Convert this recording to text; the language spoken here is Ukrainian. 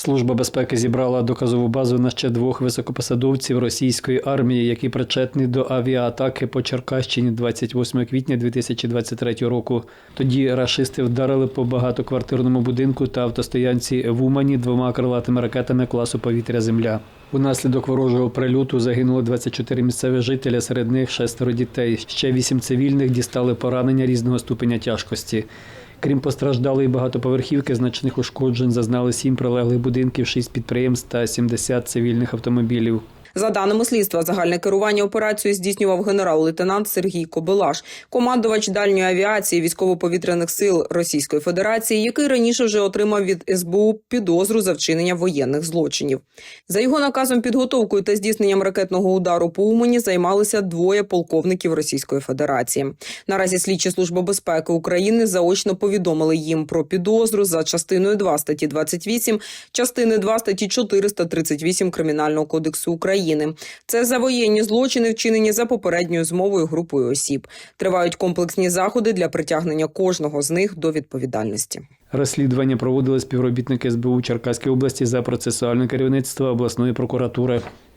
Служба безпеки зібрала доказову базу на ще двох високопосадовців російської армії, які причетні до авіаатаки по Черкащині 28 квітня 2023 року. Тоді рашисти вдарили по багатоквартирному будинку та автостоянці в Умані двома крилатими ракетами класу повітря-земля. Унаслідок ворожого прильоту загинуло 24 місцеві жителі, серед них шестеро дітей. Ще вісім цивільних дістали поранення різного ступеня тяжкості. Крім постраждалої багатоповерхівки, значних ушкоджень зазнали сім прилеглих будинків, шість підприємств та 70 цивільних автомобілів. За даними слідства, загальне керування операцією здійснював генерал-лейтенант Сергій Кобилаш, командувач дальньої авіації військово-повітряних сил Російської Федерації, який раніше вже отримав від СБУ підозру за вчинення воєнних злочинів. За його наказом підготовкою та здійсненням ракетного удару по Умані займалися двоє полковників Російської Федерації. Наразі слідчі служби безпеки України заочно повідомили їм про підозру за частиною 2 статті 28, частини 2 статті 438 Кримінального кодексу України. Це за воєнні злочини, вчинені за попередньою змовою групою осіб. Тривають комплексні заходи для притягнення кожного з них до відповідальності. Розслідування проводили співробітники СБУ Черкаської області за процесуальне керівництво обласної прокуратури.